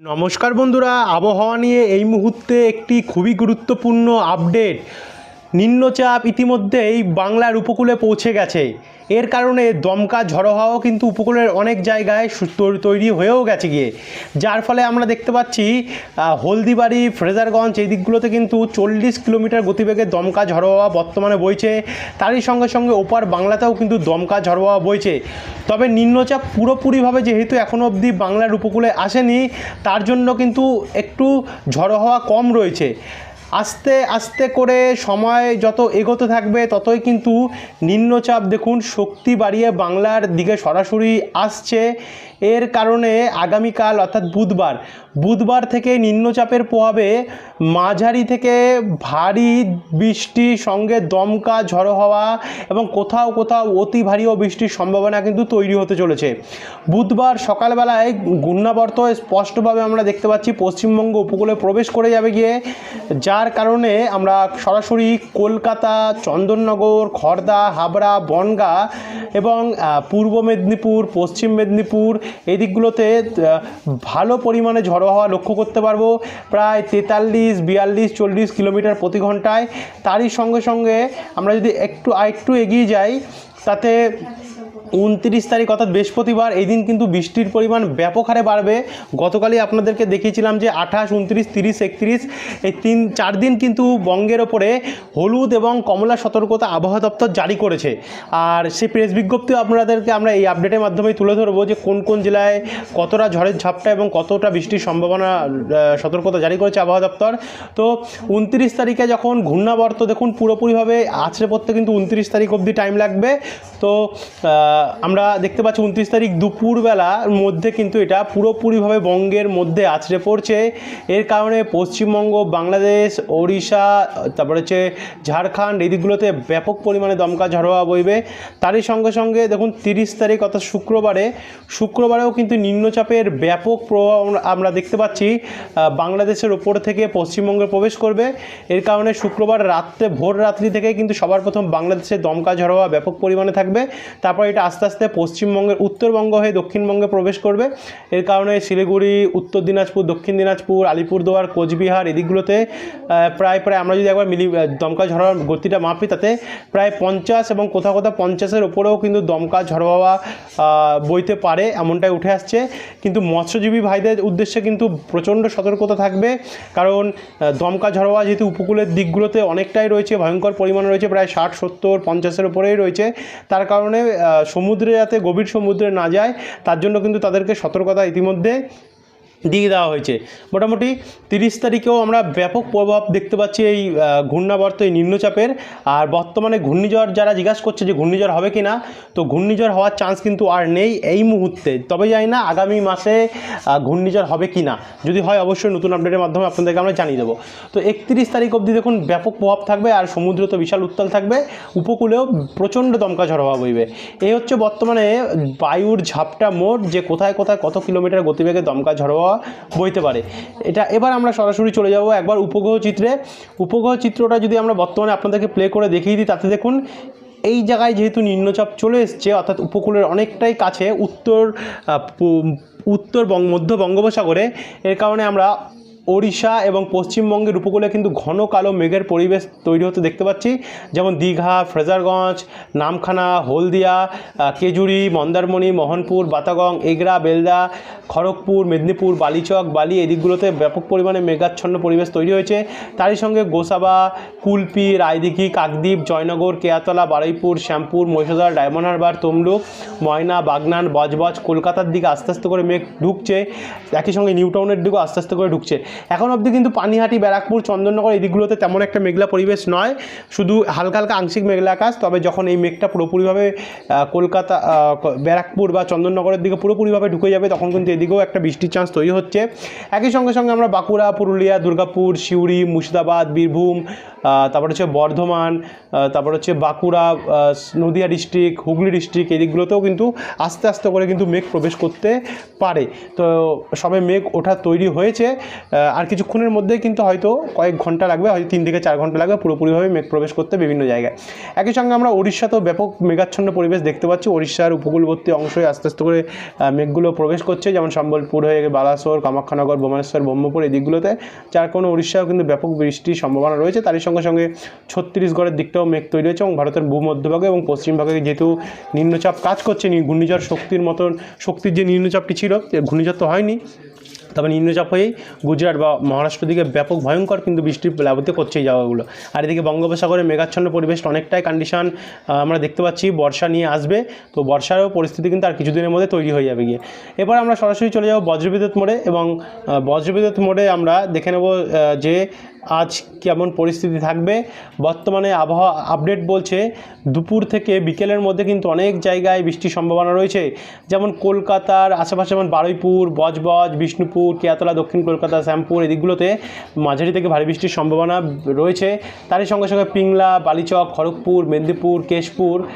নমস্কার বন্ধুরা আবহাওয়া নিয়ে এই মুহূর্তে একটি খুবই গুরুত্বপূর্ণ আপডেট নিম্নচাপ ইতিমধ্যেই বাংলার উপকূলে পৌঁছে গেছে। এর কারণে দমকা ঝড়ো হাওয়াও কিন্তু উপকূলের অনেক জায়গায় তৈরি হয়েও গেছে গিয়ে। যার ফলে আমরা দেখতে পাচ্ছি হলদিবাড়ি, ফ্রেজারগঞ্জ এই দিকগুলোতে কিন্তু চল্লিশ কিলোমিটার গতিবেগে দমকা ঝড়ো হাওয়া বর্তমানে বইছে। তারই সঙ্গে সঙ্গে ওপার বাংলাতেও কিন্তু দমকা ঝড়ো হাওয়া বইছে। তবে নিম্নচাপ পুরোপুরিভাবে যেহেতু এখনও অবধি বাংলার উপকূলে আসেনি, তার জন্য কিন্তু একটু ঝড়ো হাওয়া কম রয়েছে। আস্তে আস্তে করে সময় যত এগোতে থাকবে, ততই কিন্তু নিম্নচাপ দেখুন শক্তি বাড়িয়ে বাংলার দিকে সরাসরি আসছে। এর কারণে আগামীকাল, অর্থাৎ বুধবার বুধবার থেকে নিম্নচাপের প্রভাবে মাঝারি থেকে ভারী বৃষ্টি, সঙ্গে দমকা, ঝড়ো হওয়া এবং কোথাও কোথাও অতি ভারীও বৃষ্টির সম্ভাবনা কিন্তু তৈরি হতে চলেছে। বুধবার সকালবেলায় ঘূর্ণাবর্ত স্পষ্টভাবে আমরা দেখতে পাচ্ছি, পশ্চিমবঙ্গ উপকূলে প্রবেশ করে যাবে গিয়ে, যার কারণে আমরা সরাসরি কলকাতা, চন্দননগর খড়দা হাবড়া, বনগা এবং পূর্ব মেদিনীপুর, পশ্চিম মেদিনীপুর, এই দিকগুলোতে ভালো পরিমাণে ঝড়ো হওয়া লক্ষ্য করতে পারব। প্রায় তেতাল্লিশ, বিয়াল্লিশ, চল্লিশ কিলোমিটার প্রতি ঘন্টায়। তারই সঙ্গে সঙ্গে আমরা যদি একটু আরেকটু এগিয়ে যাই, তাতে উনত্রিশ তারিখ অর্থাৎ বৃহস্পতিবার, এই দিন কিন্তু বৃষ্টির পরিমাণ ব্যাপক হারে বাড়বে। গতকালই আপনাদেরকে দেখিয়েছিলাম যে আঠাশ, উনত্রিশ, তিরিশ, একত্রিশ, এই তিন, চার দিন কিন্তু বঙ্গের ওপরে হলুদ এবং কমলা সতর্কতা আবহাওয়া দপ্তর জারি করেছে। আর সেই প্রেস বিজ্ঞপ্তি আপনাদেরকে আমরা এই আপডেটের মাধ্যমে তুলে ধরবো যে কোন কোন জেলায় কতটা ঝড়ের ঝাপটা এবং কতটা বৃষ্টির সম্ভাবনা সতর্কতা জারি করেছে আবহাওয়া দপ্তর। তো উনত্রিশ তারিখে যখন ঘূর্ণাবর্ত, দেখুন পুরোপুরিভাবে আছড়ে পড়তে কিন্তু উনত্রিশ তারিখ অবধি টাইম লাগবে। তো আমরা দেখতে পাচ্ছি উনত্রিশ তারিখ দুপুরবেলার মধ্যে কিন্তু এটা পুরোপুরিভাবে বঙ্গের মধ্যে আছড়ে পড়ছে। এর কারণে পশ্চিমবঙ্গ, বাংলাদেশ, ওড়িশা, তারপরে হচ্ছে ঝাড়খণ্ড, এই দিকগুলোতে ব্যাপক পরিমাণে দমকা ঝড়োয়া বইবে। তারই সঙ্গে সঙ্গে দেখুন তিরিশ তারিখ অর্থাৎ শুক্রবারে, শুক্রবারেও কিন্তু নিম্নচাপের ব্যাপক প্রভাব আমরা- দেখতে পাচ্ছি বাংলাদেশের ওপর থেকে পশ্চিমবঙ্গে প্রবেশ করবে। এর কারণে শুক্রবার রাত্রে ভোর রাত্রি থেকে কিন্তু সবার প্রথম বাংলাদেশে দমকা ঝড়োয়া ব্যাপক পরিমাণে থাকবে। তারপর এটা আস্তে আস্তে পশ্চিমবঙ্গের উত্তরবঙ্গ হয়ে দক্ষিণবঙ্গে প্রবেশ করবে। এর কারণে শিলিগুড়ি, উত্তর দিনাজপুর, দক্ষিণ দিনাজপুর, আলিপুরদুয়ার, কোচবিহার এদিকগুলোতে প্রায় প্রায় আমরা যদি একবার মিলি দমকা ঝড়ার গতিটা মাপি, তাতে প্রায় পঞ্চাশ এবং কোথাও কোথাও পঞ্চাশের ওপরেও কিন্তু দমকা ঝড় হাওয়া বইতে পারে এমনটাই উঠে আসছে। কিন্তু মৎস্যজীবী ভাইদের উদ্দেশ্যে কিন্তু প্রচণ্ড সতর্কতা থাকবে। কারণ দমকা ঝড় হাওয়া যেহেতু উপকূলের দিকগুলোতে অনেকটাই রয়েছে, ভয়ঙ্কর পরিমাণে রয়েছে, প্রায় ষাট, সত্তর, পঞ্চাশের উপরেই রয়েছে। তার কারণে সমুদ্রে যাতে গভীর সমুদ্রে না যায় তার জন্য কিন্তু তাদেরকে সতর্কতা ইতিমধ্যে দিয়ে দেওয়া হয়েছে। মোটামুটি তিরিশ তারিখেও আমরা ব্যাপক প্রভাব দেখতে পাচ্ছি এই ঘূর্ণাবর্ত, এই নিম্নচাপের। আর বর্তমানে ঘূর্ণিঝড় যারা জিজ্ঞাসা করছে যে ঘূর্ণিঝড় হবে কি না তো ঘূর্ণিঝড় হওয়ার চান্স কিন্তু আর নেই এই মুহূর্তে। তবে জানি না আগামী মাসে ঘূর্ণিঝড় হবে কি না যদি হয় অবশ্যই নতুন আপডেটের মাধ্যমে আপনাদেরকে আমরা জানিয়ে দেবো। তো একত্রিশ তারিখ অবধি দেখুন ব্যাপক প্রভাব থাকবে আর সমুদ্র তো বিশাল উত্তাল থাকবে। উপকূলেও প্রচণ্ড দমকা ঝড় হওয়া বইবে। এই হচ্ছে বর্তমানে বায়ুর ঝাপটা মোট যে কোথায় কোথায় কত কিলোমিটার গতিবেগে দমকা ঝড় হওয়া বইতে পারে। এটা এবার আমরা সরাসরি চলে যাব একবার উপগ্রহ চিত্রে। উপগ্রহ চিত্রটা যদি আমরা বর্তমানে আপনাদেরকে প্লে করে দেখিয়ে দিই, তাতে দেখুন এই জায়গায় যেহেতু নিম্নচাপ চলে এসছে, অর্থাৎ উপকূলের অনেকটাই কাছে উত্তর উত্তর বঙ্গ, মধ্য বঙ্গোপসাগরে, এর কারণে আমরা ওড়িশা এবং পশ্চিমবঙ্গের উপকূলে কিন্তু ঘন কালো মেঘের পরিবেশ তৈরি হতে দেখতে পাচ্ছি। যেমন দীঘা, ফ্রেজারগঞ্জ, নামখানা, হলদিয়া কেজুরি, মন্দারমণি, মোহনপুর, বাতাগং, এগরা, বেলদা, খড়গপুর, মেদিনীপুর, বালিচক, বালি, এই দিকগুলোতে ব্যাপক পরিমাণে মেঘাচ্ছন্ন পরিবেশ তৈরি হয়েছে। তারই সঙ্গে গোসাবা, কুলপি, রায়দিঘি, কাকদ্বীপ, জয়নগর কেয়াতলা বারুইপুর, শ্যামপুর, মহিষাদল, ডায়মন্ড হারবার, তমলুক, ময়না, বাগনান, বজবজ, কলকাতার দিকে আস্তে আস্তে করে মেঘ ঢুকছে। একই সঙ্গে নিউটাউনের দিকেও আস্তে আস্তে করে ঢুকছে। এখন অবধি কিন্তু পানিহাটি, ব্যারাকপুর, চন্দননগর এই দিকগুলোতে তেমন একটা মেঘলা পরিবেশ নয়। শুধু হালকা হালকা আংশিক মেঘলা আকাশ, তবে যখন এই মেঘটা পুরোপুরিভাবে কলকাতা ব্যারাকপুর বা চন্দননগরের দিকে পুরোপুরিভাবে ঢুকে যাবে, তখন কিন্তু এদিকেও একটা বৃষ্টির চান্স তৈরি হচ্ছে। একই সঙ্গে সঙ্গে আমরা বাঁকুড়া, পুরুলিয়া, দুর্গাপুর, সিউড়ি, মুর্শিদাবাদ, বীরভূম তারপর হচ্ছে বর্ধমান তারপর হচ্ছে বাঁকুড়া নদিয়া ডিস্ট্রিক্ট হুগলি ডিস্ট্রিক্ট এই দিকগুলোতেও কিন্তু আস্তে আস্তে করে কিন্তু মেঘ প্রবেশ করতে পারে। তো সবে মেঘ ওঠা তৈরি হয়েছে। আর কিছুক্ষণের মধ্যে কিন্তু হয়তো কয়েক ঘণ্টা লাগবে, হয়তো তিন থেকে চার ঘণ্টা লাগবে পুরোপুরিভাবে মেঘ প্রবেশ করতে বিভিন্ন জায়গায়। একই সঙ্গে আমরা উড়িষ্যাতেও ব্যাপক মেঘাচ্ছন্ন পরিবেশ দেখতে পাচ্ছি। উড়িষ্যার উপকূলবর্তী অংশে আস্তে আস্তে করে মেঘগুলো প্রবেশ করছে। যেমন সম্বলপুর হয়ে বালাসোর, কামাখ্যানগর, ভুবনেশ্বর, ব্রহ্মপুর এই দিকগুলোতে। যার কোনো উড়িষ্যাও কিন্তু ব্যাপক বৃষ্টির সম্ভাবনা রয়েছে। তারই সঙ্গে সঙ্গে ছত্তিশগড়ের দিকটাও মেঘ তৈরি হয়েছে এবং ভারতের ভূমধ্যভাগে এবং পশ্চিমভাগে যেহেতু নিম্নচাপ কাজ করছে ঘূর্ণিঝড় শক্তির মতন শক্তির যে নিম্নচাপটি ছিল ঘূর্ণিঝড় তো হয়নি। তবে নিম্নচাপ হয়েই গুজরাট বা মহারাষ্ট্র দিকে ব্যাপক ভয়ঙ্কর কিন্তু বৃষ্টির প্লাবতে করছে এই জায়গাগুলো। আর এদিকে বঙ্গোপসাগরে মেঘাচ্ছন্ন পরিবেশ অনেকটাই কন্ডিশন আমরা দেখতে পাচ্ছি বর্ষা নিয়ে আসবে। তো বর্ষারও পরিস্থিতি কিন্তু আর কিছুদিনের মধ্যে তৈরি হয়ে যাবে গিয়ে। এবার আমরা সরাসরি চলে যাব বজ্রবিদ্যুৎ মোড়ে এবং বজ্রবিদ্যুৎ মোড়ে আমরা দেখে নেব যে আজ কেমন পরিস্থিতি থাকবে? বর্তমানে আবহাওয়া আপডেট বলছে দুপুর থেকে বিকেলের মধ্যে কিন্তু অনেক জায়গায় বৃষ্টির সম্ভাবনা রয়েছে। যেমন কলকাতার আশেপাশে যেমন বারুইপুর বজবজ বিষ্ণুপুর কেয়াতলা দক্ষিণ কলকাতা শ্যামপুর এই দিকগুলোতে মাঝারি থেকে ভারী বৃষ্টির সম্ভাবনা রয়েছে। তারই সঙ্গে সঙ্গে পিংলা বালিচক খড়গপুর মেদিনীপুর কেশপুর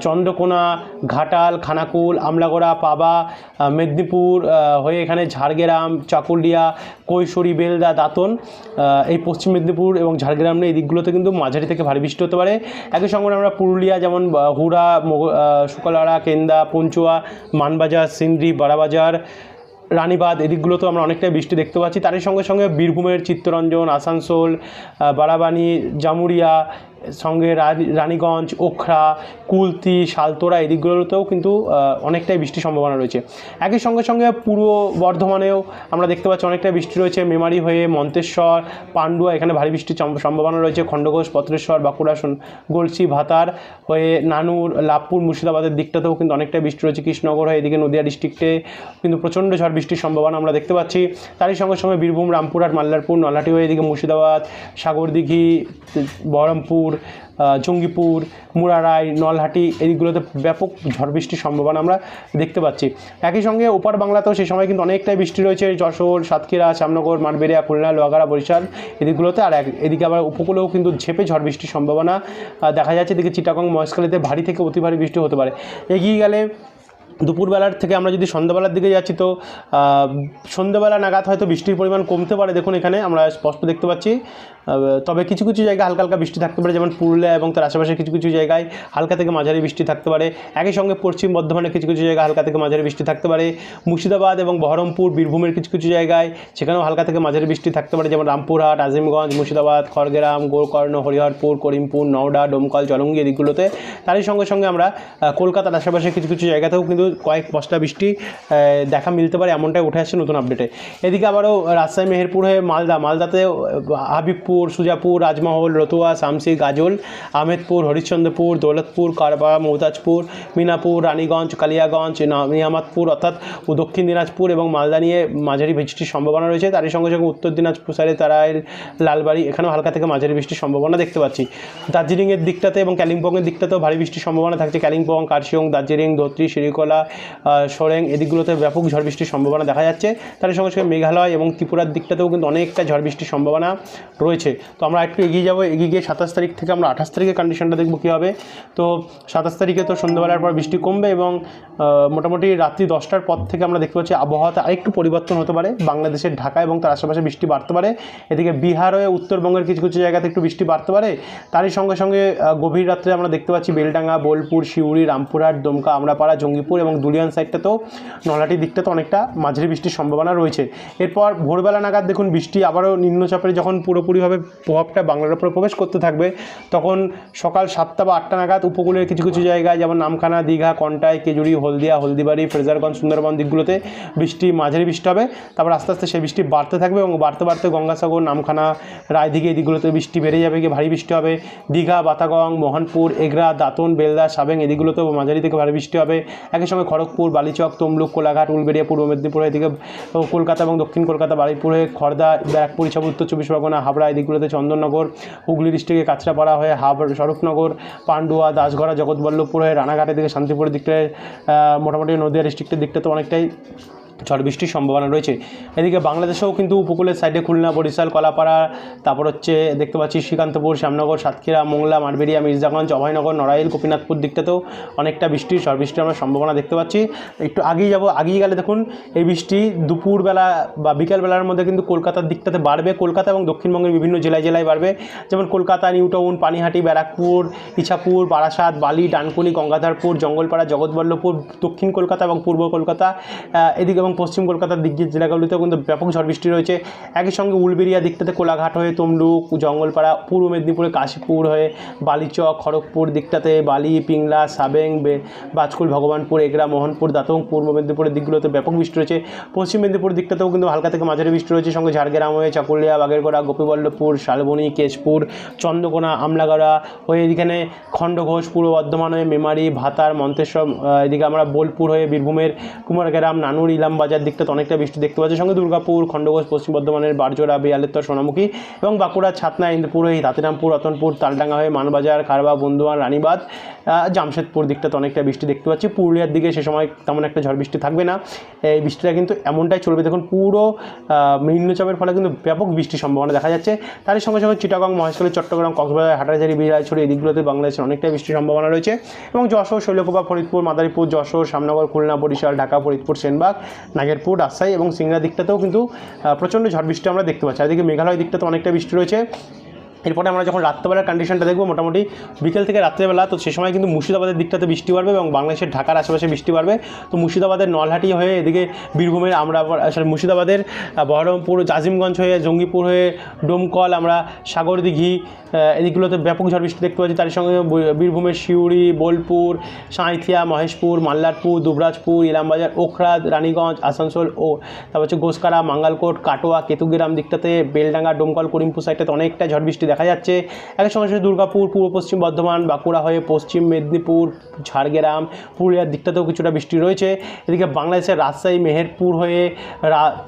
চন্দ্রকোনা ঘাটাল খানাকুল আমলাগোড়া পাবা মেদিনীপুর হয়ে এখানে ঝাড়গ্রাম চাকুলিয়া কৈশোরী বেলদা দাঁতন আহ, এই পশ্চিম মেদিনীপুর এবং ঝাড়গ্রাম এই দিকগুলোতে কিন্তু মাঝারি থেকে ভারী বৃষ্টি হতে পারে। একই সঙ্গে আমরা পুরুলিয়া যেমন হুড়া শুকলাড়া, কেন্দা, পঞ্চুয়া, মানবাজার, সিন্দ্রি বাড়াবাজার রানীবাদ এদিকগুলোতেও আমরা অনেকটাই বৃষ্টি দেখতে পাচ্ছি। তারই সঙ্গে সঙ্গে বীরভূমের চিত্তরঞ্জন, আসানসোল বারাবানি জামুরিয়া সঙ্গে রানি- রানীগঞ্জ, ওখরা, কুলতি শালতোরা এদিকগুলোতেও কিন্তু অনেকটাই বৃষ্টির সম্ভাবনা রয়েছে। একই সঙ্গে সঙ্গে পূর্ব বর্ধমানেও আমরা দেখতে পাচ্ছি অনেকটাই বৃষ্টি রয়েছে। মেমারি হয়ে মন্তেশ্বর, পান্ডুয়া, এখানে ভারী বৃষ্টির সম্ভাবনা রয়েছে। খণ্ডঘোষ, পত্রেশ্বর, বাঁকুড়া গলসি ভাতার হয়ে নানুর, লাভপুর, মুর্শিদাবাদের দিকটাতেও কিন্তু অনেকটাই বৃষ্টি রয়েছে। কৃষ্ণনগর হয়ে এদিকে নদিয়া ডিস্ট্রিক্টে কিন্তু প্রচণ্ড ঝড় বৃষ্টির সম্ভাবনা আমরা দেখতে পাচ্ছি। তারই সঙ্গে সঙ্গে বীরভূম রামপুরহাট মাল্লারপুর, নলহাটি হয়ে এদিকে মুর্শিদাবাদ, সাগরদিঘি, বহরমপুর জঙ্গিপুর, মুরারাই, নলহাটি এইগুলোতে ব্যাপক ঝড় বৃষ্টির সম্ভাবনা আমরা দেখতে পাচ্ছি। একই সঙ্গে ওপার বাংলাতেও সেই সময় কিন্তু অনেকটাই বৃষ্টি রয়েছে। যশোর, সাতক্ষীরা, শ্যামনগর মাঠবেড়িয়া খুলনা, লোহাগাড়া, বরিশাল এদিকগুলোতে আর এদিকে আবার উপকূলেও কিন্তু ঝেপে ঝড় বৃষ্টির সম্ভাবনা দেখা যাচ্ছে। এদিকে চিটাগং, মহেশখালীতে ভারী থেকে অতি ভারী বৃষ্টি হতে পারে। এগিয়ে গেলে দুপুরবেলার থেকে আমরা যদি সন্ধ্যাবেলার দিকে যাচ্ছি তো সন্ধ্যাবেলা নাগাদ হয়তো বৃষ্টির পরিমাণ কমতে পারে। দেখুন এখানে আমরা স্পষ্ট দেখতে পাচ্ছি। তবে কিছু কিছু জায়গায় হালকা হালকা বৃষ্টি থাকতে পারে যেমন পুরুলিয়া এবং তার আশেপাশে কিছু কিছু জায়গায় হালকা থেকে মাঝারি বৃষ্টি থাকতে পারে। একই সঙ্গে পশ্চিম বর্ধমানে কিছু কিছু জায়গায় হালকা থেকে মাঝারি বৃষ্টি থাকতে পারে। মুর্শিদাবাদ এবং বহরমপুর বীরভূমের কিছু কিছু জায়গায় সেখানেও হালকা থেকে মাঝারি বৃষ্টি থাকতে পারে যেমন রামপুরহাট আজিমগঞ্জ মুর্শিদাবাদ খড়গ্রাম গোকর্ণ হরিহরপুর করিমপুর নওডা ডোমকল জলঙ্গি এদিকগুলোতে। তারই সঙ্গে সঙ্গে আমরা কলকাতার আশেপাশে কিছু কিছু জায়গাতেও কিন্তু কয়েক পশলা বৃষ্টি দেখা মিলতে পারে এমনটাই উঠে আসছে নতুন আপডেটে এদিকে আবারও রাজশাহী মেহেরপুর হয়ে মালদা মালদাতে আহ, হাবিবপুর সুজাপুর, রাজমহল, রতুয়া, শামসি, গাজল, আহমেদপুর, হরিশ্চন্দ্রপুর, দৌলতপুর, কারবা, মৌতাজপুর, মিনাপুর, রানীগঞ্জ, কালিয়াগঞ্জ নিয়ামতপুর, অর্থাৎ দক্ষিণ দিনাজপুর এবং মালদা নিয়ে মাঝারি বৃষ্টির সম্ভাবনা রয়েছে। তারই সঙ্গে সঙ্গে উত্তর দিনাজপুর সাইডে তারাইল, লালবাড়ি, এখানেও হালকা থেকে মাঝারি বৃষ্টির সম্ভাবনা দেখতে পাচ্ছি। দার্জিলিংয়ের দিকটাতে এবং কালিম্পংয়ের দিকটাতেও ভারী বৃষ্টির সম্ভাবনা থাকছে। কালিম্পং কার্শিয়ং, দার্জিলিং, ধোত্রি, শিরিকলা সোরেং এদিকগুলোতে ব্যাপক ঝড় বৃষ্টির সম্ভাবনা দেখা যাচ্ছে। তার সঙ্গে সঙ্গে মেঘালয় এবং ত্রিপুরার দিকটাতেও কিন্তু অনেকটা ঝড় বৃষ্টির সম্ভাবনা রয়েছে। তো আমরা একটু এগিয়ে যাব, এগিয়ে গিয়ে সাতাশ তারিখ থেকে আমরা আঠাশ তারিখের কন্ডিশনটা দেখব কী হবে। তো সাতাশ তারিখে তো সন্ধ্যাবেলার পর বৃষ্টি কমবে এবং মোটামুটি রাত্রি দশটার পর থেকে আমরা দেখতে পাচ্ছি আবহাওয়াতে আরেকটু পরিবর্তন হতে পারে। বাংলাদেশের ঢাকা এবং তার আশেপাশে বৃষ্টি বাড়তে পারে। এদিকে বিহার হয়ে উত্তরবঙ্গের কিছু কিছু জায়গাতে একটু বৃষ্টি বাড়তে পারে। তারই সঙ্গে সঙ্গে গভীর রাত্রে আমরা দেখতে পাচ্ছি বেলডাঙ্গা, বোলপুর, শিউড়ি, রামপুরহাট, দমকা, আমরাপাড়া, জঙ্গিপুর এবং দুলিয়ান সাইডটাতেও নলহাটির দিকটাতে অনেকটা মাঝারি বৃষ্টির সম্ভাবনা রয়েছে। এরপর ভোরবেলা নাগাদ দেখুন বৃষ্টি আবারও নিম্নচাপের যখন পুরোপুরিভাবে প্রভাবটা বাংলার উপরে প্রবেশ করতে থাকবে, তখন সকাল সাতটা বা আটটা নাগাদ উপকূলের কিছু কিছু জায়গায়, যেমন নামখানা, দীঘা, কন্টাই, কেজুরি, হলদিয়া, হলদিবাড়ি, ফ্রেজারগঞ্জ, সুন্দরবন দিকগুলোতে বৃষ্টি, মাঝারি বৃষ্টি হবে। তারপর আস্তে আস্তে সেই বৃষ্টি বাড়তে থাকবে এবং বাড়তে বাড়তে গঙ্গাসাগর, নামখানা রায়দিঘি এদিকগুলোতে বৃষ্টি বেড়ে যাবে, গিয়ে ভারী বৃষ্টি হবে। দীঘা, বাতাগং, মোহনপুর, এগরা, দাঁতন, বেলদা, সাবেং এদিকগুলোতেও মাঝারি থেকে ভারী বৃষ্টি হবে। একই সঙ্গে খড়গপুর, বালিচক, তমলুক, কোলাঘাট, উলবেড়িয়া, পূর্ব মেদিনীপুর এদিকে কলকাতা এবং দক্ষিণ কলকাতা, বারুইপুরে খড়দা, ব্যারাকপুর ইছাব উত্তর চব্বিশ পরগনা, হাবড়া এদিকগুলোতে চন্দননগর, হুগলি ডিস্ট্রিক্টে কাঁচরাপাড়া হয়ে হাবড়, স্বরূপনগর, পান্ডুয়া, দাসগড়া, জগৎবল্লভপুর হয়ে রানাঘাটের দিকে শান্তিপুরের দিকটায় মোটামুটি নদীয়া ডিস্ট্রিক্টের দিকটা তো অনেকটাই ঝড় বৃষ্টির সম্ভাবনা রয়েছে। এদিকে বাংলাদেশেও কিন্তু উপকূলের সাইডে খুলনা, বরিশাল, কলাপাড়া, তারপর হচ্ছে দেখতে পাচ্ছি শ্রীকান্তপুর, শ্যামনগর, সাতক্ষীরা, মোংলা মারবেরিয়া মির্জাগঞ্জ, অভয়নগর, নড়াইল গোপীনাথপুর দিকটাতেও অনেকটা বৃষ্টির, ঝড় বৃষ্টির আমরা সম্ভাবনা দেখতে পাচ্ছি। একটু আগেই যাব, আগেই গেলে দেখুন, এই বৃষ্টি দুপুরবেলা বা বিকালবেলার মধ্যে কিন্তু কলকাতার দিকটাতে বাড়বে। কলকাতা এবং দক্ষিণবঙ্গের বিভিন্ন জেলায় জেলায় বাড়বে। যেমন কলকাতা, নিউটাউন, পানিহাটি, ব্যারাকপুর, ইছাপুর, বারাসাত, বালি ডানকুনি গঙ্গাধরপুর, জঙ্গলপাড়া, জগৎবল্লভপুর, দক্ষিণ কলকাতা এবং পূর্ব কলকাতা। এদিকে এবং পশ্চিম কলকাতার দিক দিয়ে জেলাগুলিতেও কিন্তু ব্যাপক ঝড় বৃষ্টি রয়েছে। একই সঙ্গে উলবেরিয়া দিকটাতে কোলাঘাট হয়ে তমলুক, জঙ্গলপাড়া, পূর্ব মেদিনীপুরে কাশীপুর হয়ে বালিচক, খড়গপুর দিকটাতে বালি, পিংলা, সাবেং বাজকুল, ভগবানপুর, এগরা, মোহনপুর, দাতং, পূর্ব মেদিনীপুরের দিকগুলোতে ব্যাপক বৃষ্টি রয়েছে। পশ্চিম মেদিনীপুর দিকটাতেও কিন্তু হালকা থেকে মাঝারি বৃষ্টি রয়েছে। সঙ্গে ঝাড়গ্রাম হয়ে চাকুলিয়া, বাগেরগড়া, গোপীবল্লভপুর, শালবনী কেশপুর চন্দ্রকোনা, আমলাগড়া হয়ে এদিকে খণ্ডঘোষ, পূর্ব বর্ধমান হয়ে মেমারি, ভাতার, মন্তেশ্বর এদিকে আমরা বোলপুর হয়ে বীরভূমের কুমারগ্রাম, নানুর ইলামবাজার দিকটাতে অনেকটা বৃষ্টি দেখতে পাচ্ছি। সঙ্গে দুর্গাপুর, খণ্ডঘোষ, পশ্চিম বর্ধমানের বারজোড়া বেয়ালেত্তর সোনামুখী এবং বাঁকুড়া, ছাতনা, ইন্দুপুর হয়ে হাতিরামপুর রতনপুর তালডাঙ্গা হয়ে মানবাজার, খারবা, বন্ধুয়ান রানীবাদ জামশেদপুর দিকটাতে অনেকটা বৃষ্টি দেখতে পাচ্ছি। পুরুলিয়ার দিকে সে সময় তেমন একটা ঝড় বৃষ্টি থাকবে না। এই বৃষ্টিটা কিন্তু এমনটাই চলবে। দেখুন, পুরো নিম্নচাপের ফলে কিন্তু ব্যাপক বৃষ্টির সম্ভাবনা দেখা যাচ্ছে। তার সঙ্গে সঙ্গে চিটাগং, মহেশখালী, চট্টগ্রাম, কক্সবাজার হাটাজারি বিরাজছড়ি এই দিকগুলোতে বাংলাদেশের অনেকটাই বৃষ্টির সম্ভাবনা রয়েছে। এবং যশোর, শৈলকুপা, ফরিদপুর, মাদারীপুর, যশোর, শ্যামনগর, খুলনা, বরিশাল, ঢাকা, ফরিদপুর, সেনবাগ নাগেরপুর রাজশাহী এবং সিংড়া দিকটাতেও কিন্তু প্রচণ্ড ঝড় বৃষ্টি আমরা দেখতে পাচ্ছি। এদিকে মেঘালয় দিকটাতে অনেকটা বৃষ্টি রয়েছে। এরপরে আমরা যখন রাত্রেবেলার কন্ডিশনটা দেখব, মোটামুটি বিকেল থেকে রাত্রেবেলা, তো সে সময় কিন্তু মুর্শিদাবাদের দিকটাতে বৃষ্টি বাড়বে এবং বাংলাদেশের ঢাকার আশেপাশে বৃষ্টি বাড়বে। তো মুর্শিদাবাদের নলহাটি হয়ে এদিকে বীরভূমের আমরা সরি মুর্শিদাবাদের বহরমপুর আজিমগঞ্জ হয়ে জঙ্গিপুর হয়ে ডোমকল, আমরা সাগরদিঘি এদিকগুলোতে ব্যাপক ঝড় বৃষ্টি দেখতে পাচ্ছি। তার সঙ্গে বীরভূমের শিউড়ি বোলপুর, সাঁইথিয়া, মহেশপুর, মাল্লারপুর, দুবরাজপুর, ইলামবাজার ওখরাদ রানীগঞ্জ, আসানসোল ও তারপর হচ্ছে গোসকারা মাঙ্গালকোট, কাটোয়া, কেতুগ্রাম দিকটাতে, বেলডাঙ্গা, ডোমকল, করিমপুর সাইডটাতে অনেকটা ঝড় বৃষ্টি দেখা যাচ্ছে। একই সঙ্গে সঙ্গে দুর্গাপুর, পূর্ব পশ্চিম বর্ধমান, বাঁকুড়া হয়ে পশ্চিম মেদিনীপুর, ঝাড়গ্রাম, পুরুলিয়ার দিকটাতেও কিছুটা বৃষ্টি রয়েছে। এদিকে বাংলাদেশের রাজশাহী, মেহেরপুর হয়ে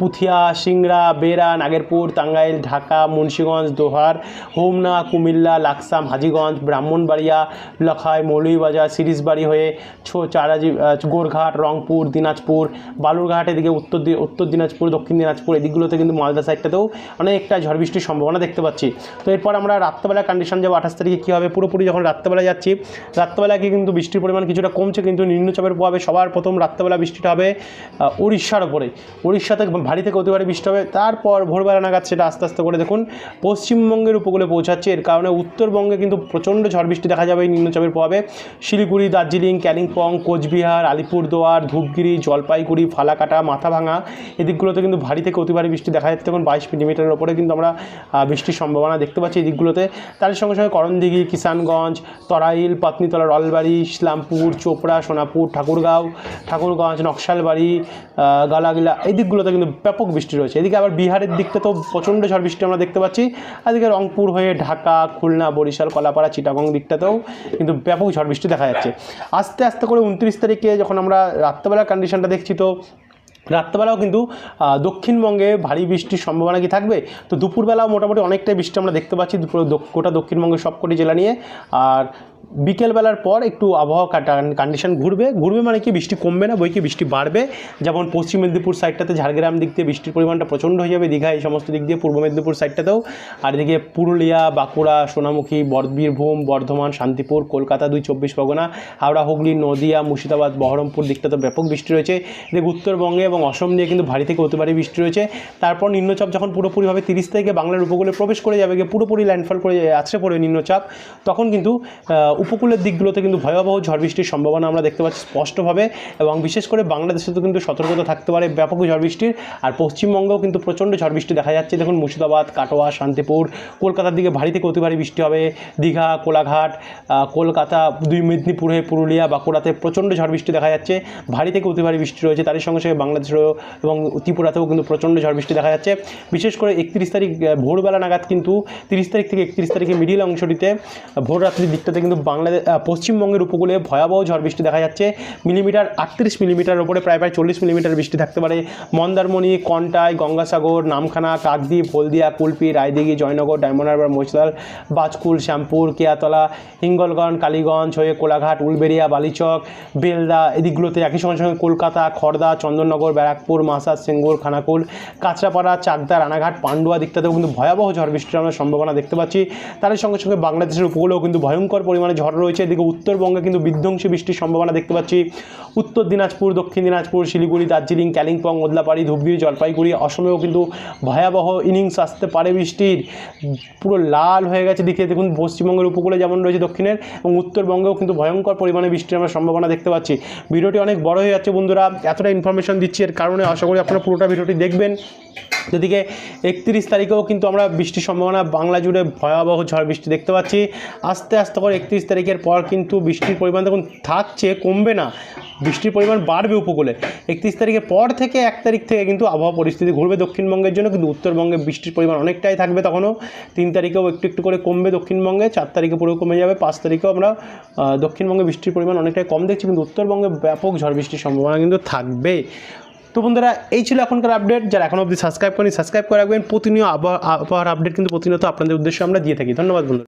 পুথিয়া, সিংড়া বেরা নাগেরপুর, টাঙ্গাইল, ঢাকা, মুন্সীগঞ্জ, দোহার, হোমনা, কুমিল্লা, লাকসাম, হাজিগঞ্জ, ব্রাহ্মণবাড়িয়া, লখাই, মৌলভীবাজার, সিরিজবাড়ি হয়ে ছো, চারাজি গোরঘাট, রংপুর, দিনাজপুর, বালুরঘাট, এদিকে উত্তর উত্তর দিনাজপুর, দক্ষিণ দিনাজপুর, এদিকগুলোতে কিন্তু মালদা সাইডটাতেও অনেকটা ঝড় বৃষ্টির সম্ভাবনা দেখতে পাচ্ছি। তো এরপর আমরা রাত্রেবেলা কন্ডিশন যাব আঠাশ তারিখে কী হবে? পুরোপুরি যখন রাত্রেবেলা যাচ্ছি রাত্রেবেলা গিয়ে কিন্তু বৃষ্টির পরিমাণ কিছুটা কমছে, কিন্তু নিম্নচাপের প্রভাবে সবার প্রথম রাত্রেবেলা বৃষ্টিটা হবে উড়িষ্যার ওপরে উড়িষ্যাতে ভারী থেকে অতি ভারী বৃষ্টি হবে। তারপর ভোরবেলা নাগাদ সেটা আস্তে আস্তে করে দেখুন, পশ্চিমবঙ্গের উপকূলে পৌঁছাচ্ছে। এর কারণে উত্তরবঙ্গে কিন্তু প্রচণ্ড ঝড় বৃষ্টি দেখা যাবে এই নিম্নচাপের প্রভাবে। শিলিগুড়ি, দার্জিলিং কালিম্পং কোচবিহার, আলিপুরদুয়ার, ধূপগিরি, জলপাইগুড়ি, ফালাকাটা, মাথাভাঙা, এদিকগুলোতে কিন্তু ভারী থেকে অতি ভারী বৃষ্টি দেখা যাচ্ছে। তখন বাইশ মিলিমিটারের ওপরে কিন্তু আমরা বৃষ্টির সম্ভাবনা দেখতে পাচ্ছি। এই দিকগুলোতে। তার সঙ্গে সঙ্গে করণদিঘি, কিষানগঞ্জ, তরাইল, পাতনিতলা, রলবাড়ি, ইসলামপুর, চোপড়া, সোনাপুর, ঠাকুরগাঁও, ঠাকুরগঞ্জ, নকশালবাড়ি গালাগিলা, এই দিকগুলোতে কিন্তু ব্যাপক বৃষ্টি রয়েছে। এদিকে আবার বিহারের দিকটা তো প্রচণ্ড ঝড় বৃষ্টি আমরা দেখতে পাচ্ছি। এদিকে রংপুর হয়ে ঢাকা, খুলনা, বরিশাল, কলাপাড়া, চিটাগং দিকটাতেও কিন্তু ব্যাপক ঝড় বৃষ্টি দেখা যাচ্ছে। আস্তে আস্তে করে উনত্রিশ তারিখে যখন আমরা রাত্রেবেলার কন্ডিশনটা দেখছি তো রাত্রেবেলাও কিন্তু দক্ষিণবঙ্গে ভারী বৃষ্টির সম্ভাবনা কি থাকবে? তো দুপুরবেলাও মোটামুটি অনেকটাই বৃষ্টি আমরা দেখতে পাচ্ছি দুপুর গোটা দক্ষিণবঙ্গের সবকটি জেলা নিয়ে। আর বিকেলবেলার পর একটু আবহাওয়া কন্ডিশন ঘুরবে। ঘুরবে মানে কি বৃষ্টি কমবে না, বই কি বৃষ্টি বাড়বে? যেমন পশ্চিম মেদিনীপুর সাইডটাতে ঝাড়গ্রাম দিক দিয়ে বৃষ্টির পরিমাণটা প্রচণ্ড হয়ে যাবে, দীঘা এই সমস্ত দিক দিয়ে, পূর্ব মেদিনীপুর সাইডটাতেও আর এদিকে পুরুলিয়া, বাঁকুড়া, সোনামুখী বর- বীরভূম বর্ধমান, শান্তিপুর, কলকাতা, দুই চব্বিশ পরগনা, হাওড়া, হুগলি, নদিয়া, মুর্শিদাবাদ, বহরমপুর দিকটাতে ব্যাপক বৃষ্টি রয়েছে। এদিকে উত্তরবঙ্গে এবং অসম নিয়ে কিন্তু ভারী থেকে অতি ভারী বৃষ্টি রয়েছে। তারপর নিম্নচাপ যখন পুরোপুরিভাবে তিরিশ তারিখে বাংলার উপকূলে প্রবেশ করে যাবে, গিয়ে পুরোপুরি ল্যান্ডফল করে, আছড়ে পড়বে নিম্নচাপ। তখন কিন্তু উপকূলের দিকগুলোতে কিন্তু ভয়াবহ ঝড় বৃষ্টির সম্ভাবনা আমরা দেখতে পাচ্ছি স্পষ্টভাবে এবং বিশেষ করে বাংলাদেশে তো কিন্তু সতর্কতা থাকতে পারে ব্যাপক ঝড় বৃষ্টির। আর পশ্চিমবঙ্গেও কিন্তু প্রচণ্ড ঝড় বৃষ্টি দেখা যাচ্ছে। দেখুন, মুর্শিদাবাদ, কাটোয়া, শান্তিপুর, কলকাতার দিকে ভারী থেকে অতি ভারী বৃষ্টি হবে। দীঘা, কোলাঘাট কলকাতা, দুই মেদিনীপুর পুরুলিয়া, বাঁকুড়াতে প্রচণ্ড ঝড় বৃষ্টি দেখা যাচ্ছে। ভারী থেকে অতি ভারী বৃষ্টি রয়েছে। তারই সঙ্গে সঙ্গে বাংলাদেশেরও এবং ত্রিপুরাতেও কিন্তু প্রচণ্ড ঝড় বৃষ্টি দেখা যাচ্ছে। বিশেষ করে একত্রিশ তারিখ ভোরবেলা নাগাদ কিন্তু তিরিশ তারিখ থেকে একত্রিশ তারিখে মিডিল অংশটিতে ভোর রাত্রির দিকটাতে কিন্তু বাংলাদেশ পশ্চিমবঙ্গের উপকূলে ভয়াবহ ঝড় বৃষ্টি দেখা যাচ্ছে। মিলিমিটার আটত্রিশ মিলিমিটার ওপরে, প্রায় প্রায় চল্লিশ মিলিমিটার বৃষ্টি থাকতে পারে। মন্দারমণি, কন্টাই, গঙ্গাসাগর, নামখানা, কাকদ্বীপ, হলদিয়া, কুলপি, রায়দিঘি, জয়নগর, ডায়মন্ড হারবার বাজকুল শ্যামপুর, কেয়াতলা, হিঙ্গলগঞ্জ, কালীগঞ্জ, হয়ে কোলাঘাট, উলবেড়িয়া, বালিচক, বেলদা এদিকগুলোতে একই সঙ্গে সঙ্গে কলকাতা খড়দা চন্দননগর, ব্যারাকপুর, মাসাজ, সিঙ্গুর, খানাকুল, কাঁচরাপাড়া, চাকদা, রানাঘাট, পান্ডুয়া দিকটাতেও কিন্তু ভয়াবহ ঝড় বৃষ্টির আমরা সম্ভাবনা দেখতে পাচ্ছি। তার সঙ্গে সঙ্গে বাংলাদেশের উপকূলেও কিন্তু ভয়ঙ্কর পরিমাণে ঝড় রয়েছে, এদিকে উত্তরবঙ্গে কিন্তু বিধ্বংসী বৃষ্টির সম্ভাবনা দেখতে পাচ্ছি। উত্তর দিনাজপুর, দক্ষিণ দিনাজপুর, শিলিগুড়ি, দার্জিলিং কালিম্পং ওদলাপাড়ি ধূপগুড়ি জলপাইগুড়ি, অসমেও কিন্তু ভয়াবহ ইনিংস আসতে পারে বৃষ্টির। পুরো লাল হয়ে গেছে দিকে, দেখুন পশ্চিমবঙ্গের উপকূলে যেমন রয়েছে দক্ষিণের এবং উত্তরবঙ্গেও কিন্তু ভয়ঙ্কর পরিমাণে বৃষ্টির আমরা সম্ভাবনা দেখতে পাচ্ছি। ভিডিওটি অনেক বড় হয়ে যাচ্ছে বন্ধুরা এতটা ইনফরমেশন দিচ্ছি এর কারণে আশা করি আপনারা পুরোটা ভিডিওটি দেখবেন। যেদিকে একত্রিশ তারিখেও কিন্তু আমরা বৃষ্টির সম্ভাবনা, বাংলা জুড়ে ভয়াবহ ঝড় বৃষ্টি দেখতে পাচ্ছি। আস্তে আস্তে করে একত্রিশ তারিখের পর কিন্তু বৃষ্টির পরিমাণ দেখুন থাকছে, কমবে না। বৃষ্টির পরিমাণ বাড়বে উপকূলে। একত্রিশ তারিখের পর থেকে এক তারিখ থেকে কিন্তু আবহাওয়া পরিস্থিতি ঘুরবে দক্ষিণবঙ্গের জন্য, কিন্তু উত্তরবঙ্গে বৃষ্টির পরিমাণ অনেকটাই থাকবে তখনও। তিন তারিখেও একটু একটু করে কমবে দক্ষিণবঙ্গে, চার তারিখে পুরো কমে যাবে, পাঁচ তারিখেও আমরা দক্ষিণবঙ্গে বৃষ্টির পরিমাণ অনেকটাই কম দেখছি, কিন্তু উত্তরবঙ্গে ব্যাপক ঝড় বৃষ্টির সম্ভাবনা কিন্তু থাকবে তো বন্ধুরা, এই ছিল এখনকার আপডেট যারা এখন অবধি সাবস্ক্রাইব করেনি সাবস্ক্রাইব করে রাখবেন। প্রতিনিয়ত আবহাওয়া আবহাওয়ার আপডেট কিন্তু প্রতিনিয়ত আপনাদের উদ্দেশ্যে আমরা দিয়ে থাকি। ধন্যবাদ বন্ধুরা।